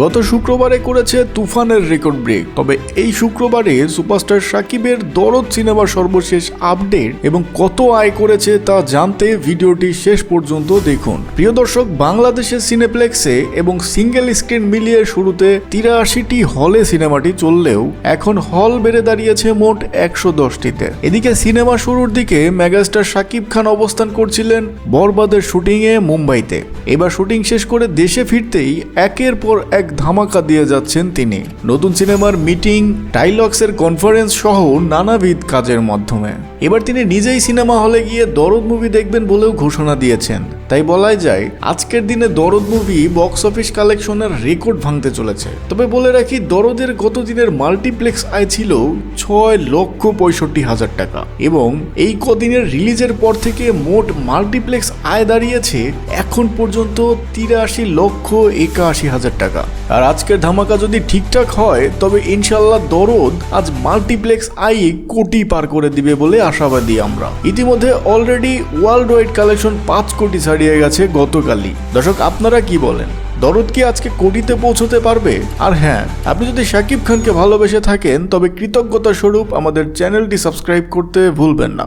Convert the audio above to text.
গত শুক্রবারে করেছে তুফানের রেকর্ড ব্রেক তবে এই শুক্রবারে সুপারস্টার সাকিবের দরদ সিনেমার সর্বশেষ আপডেট এবং কত আয় করেছে তা জানতে ভিডিওটি শেষ পর্যন্ত দেখুন। প্রিয় দর্শক, বাংলাদেশের সিনেপ্লেক্সে এবং সিঙ্গেল স্ক্রিন মিলিয়ে শুরুতে তিরাশিটি হলে সিনেমাটি চললেও এখন হল বেড়ে দাঁড়িয়েছে মোট একশো দশটিতে। এদিকে সিনেমা শুরুর দিকে মেগাস্টার শাকিব খান অবস্থান করছিলেন বরবাদের শুটিংয়ে মুম্বাইতে। এবার শুটিং শেষ করে দেশে ফিরতেই একের পর এক ধামাকা দিয়ে যাচ্ছেন তিনি। নতুন সিনেমার মিটিং ডাইলগসের কনফারেন্স সহ নানাবিধ কাজের মাধ্যমে। এবার তিনি নিজেই সিনেমা হলে গিয়ে দরদ মুভি দেখবেন বলেও ঘোষণা দিয়েছেন। তাই বলাই যায়, আজকের দিনে দরদ মুভি বক্স অফিস কালেকশনের রেকর্ড ভাঙতে চলেছে। তবে বলে রাখি, দরদের গত দিনের মাল্টিপ্লেক্স আয় ছিল ছয় লক্ষ পঁয়ষট্টি হাজার টাকা। এবং এই কদিনের রিলিজের পর থেকে মোট মাল্টিপ্লেক্স আয় দাঁড়িয়েছে এখন পর্যন্ত তিরাশি লক্ষ একাশি হাজার টাকা। আর আজকের ধামাকা যদি ঠিকঠাক হয়, তবে ইনশাল্লাহ দরদ আজ মাল্টিপ্লেক্স আই কোটি পার করে দিবে বলে আশাবাদী আমরা। ইতিমধ্যে অলরেডি ওয়ার্ল্ড ওয়াইড কালেকশন পাঁচ কোটি ছাড়িয়ে গেছে গতকালই। দর্শক, আপনারা কি বলেন? দরদ কি আজকে কোটিতে পৌঁছতে পারবে? আর হ্যাঁ আপনি যদি শাকিব খানকে ভালোবেসে থাকেন, তবে কৃতজ্ঞতা স্বরূপ আমাদের চ্যানেলটি সাবস্ক্রাইব করতে ভুলবেন না।